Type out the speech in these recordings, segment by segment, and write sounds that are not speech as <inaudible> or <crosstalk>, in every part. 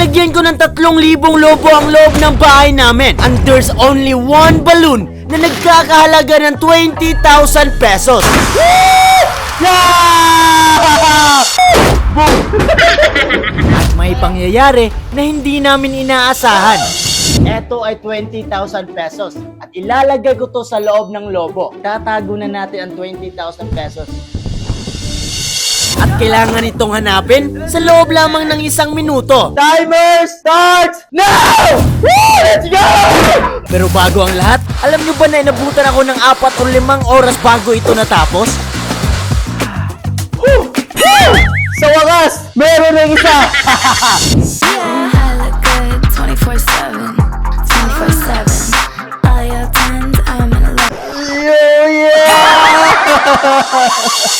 Nilagyan ko ng 3,000 lobo ang loob ng bahay namin. And there's only one balloon na nagkakahalaga ng 20,000 pesos. Yeah! <laughs> At may pangyayari na hindi namin inaasahan. Ito ay 20,000 pesos at ilalagay ko to sa loob ng lobo. Tatago na natin ang 20,000 pesos. At kailangan itong hanapin sa loob lamang ng isang minuto. Timer starts now! Woo! Let's go! Pero bago ang lahat, alam nyo ba na inabutan ako ng apat o limang oras bago ito natapos? Woo! Woo! Sa wakas, meron ng isa! <laughs> I look good 24 7. 24 7. All your I'm in love. Yo, yeah! <laughs>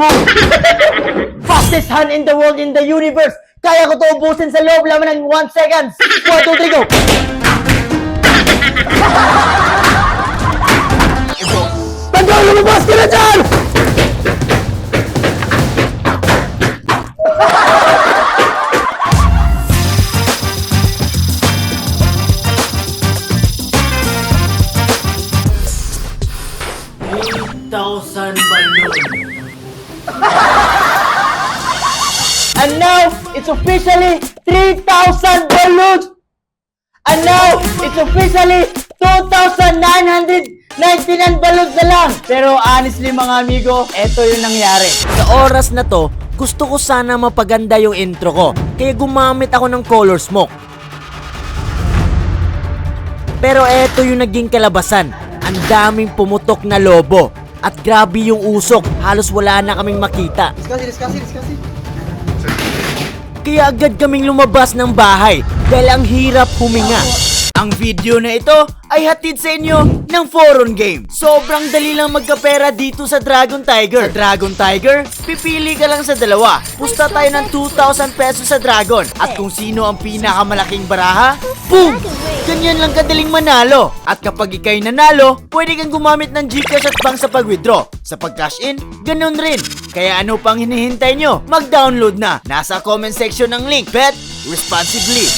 Boom! <laughs> Fastest hand in the world in the universe! Kaya ko to ubusin sa loob lamang ng 1 seconds! 1, 2, 3, go! <laughs> Tandaan, lumabas ka na dyan! thousand balloon. And now, it's officially 3,000 balloons! And now, it's officially 2,999 balloons na lang! Pero honestly mga amigo, eto yung nangyari. Sa oras na to, gusto ko sana mapaganda yung intro ko. Kaya gumamit ako ng color smoke. Pero eto yung naging kalabasan. Ang daming pumutok na lobo. At grabe yung usok. Halos wala na kaming makita. Kaya agad kaming lumabas ng bahay dahil ang hirap huminga. Ang video na ito ay hatid sa inyo ng Foron Game. Sobrang dali lang magkapera dito sa Dragon Tiger. Sa Dragon Tiger, pipili ka lang sa dalawa. Pusta tayo ng 2,000 pesos sa Dragon. At kung sino ang pinakamalaking baraha, boom! Ganyan lang kadaling manalo. At kapag ikay nanalo, pwede kang gumamit ng Gcash at bank sa pag-withdraw. Sa pag-cash in, ganun rin. Kaya ano pang hinihintay nyo? Mag-download na. Nasa comment section ng link. Bet responsibly.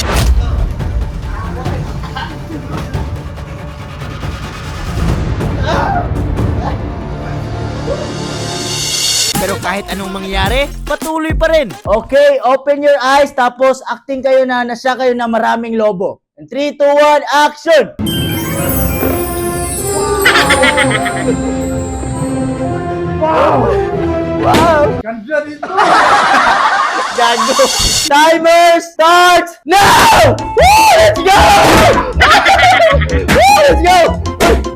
Pero kahit anong mangyari, patuloy pa rin. Okay, open your eyes tapos acting kayo na nasya kayo na maraming lobo. In 3, 2, 1, action! Wow! Wow! Ganda dito! Gago! Timer starts now! Woo! Let's go! Woo! Let's go!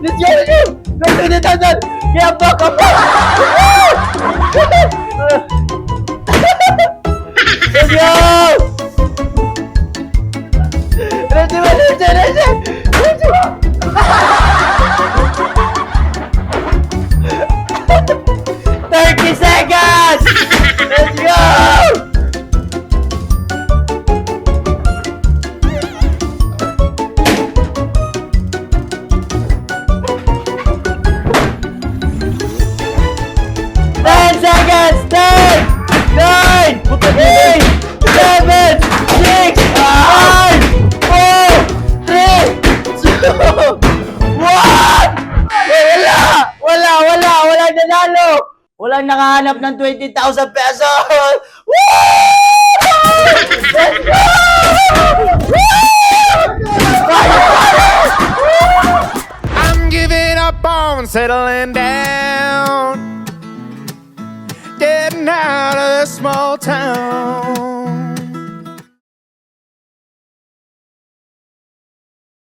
Let's go! Let's go! Let's go! Let's go! Kaya pa ka pa! Go! Let's go! Let's go! Let's go! Thirty! Let's go! Ten seconds! Ten! Nine! Eight! Walang nakahanap ng 20,000 pesos! <laughs> I'm giving up on settling down, getting out of this small town.